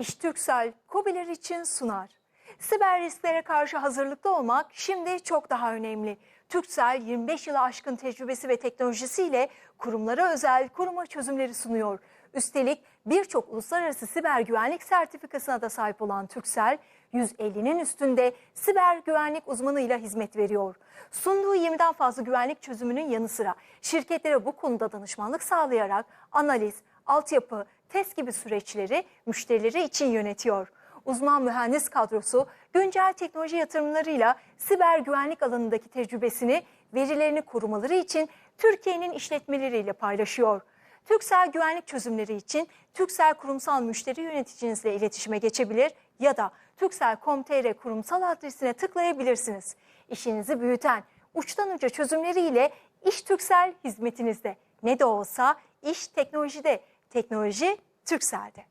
İş Türksel, KOBİ'ler için sunar. Siber risklere karşı hazırlıklı olmak şimdi çok daha önemli. Türksel 25 yılı aşkın tecrübesi ve teknolojisiyle kurumlara özel koruma çözümleri sunuyor. Üstelik birçok uluslararası siber güvenlik sertifikasına da sahip olan Türksel, 150'nin üstünde siber güvenlik uzmanıyla hizmet veriyor. Sunduğu 20'den fazla güvenlik çözümünün yanı sıra şirketlere bu konuda danışmanlık sağlayarak analiz, altyapı, test gibi süreçleri müşterileri için yönetiyor. Uzman mühendis kadrosu güncel teknoloji yatırımlarıyla siber güvenlik alanındaki tecrübesini verilerini korumaları için Türkiye'nin işletmeleriyle paylaşıyor. Türksel güvenlik çözümleri için Türksel kurumsal müşteri yöneticinizle iletişime geçebilir ya da Türksel.com.tr kurumsal adresine tıklayabilirsiniz. İşinizi büyüten uçtan uca çözümleriyle İş Türksel hizmetinizde. Ne de olsa iş teknolojide, Teknoloji Türksel'de.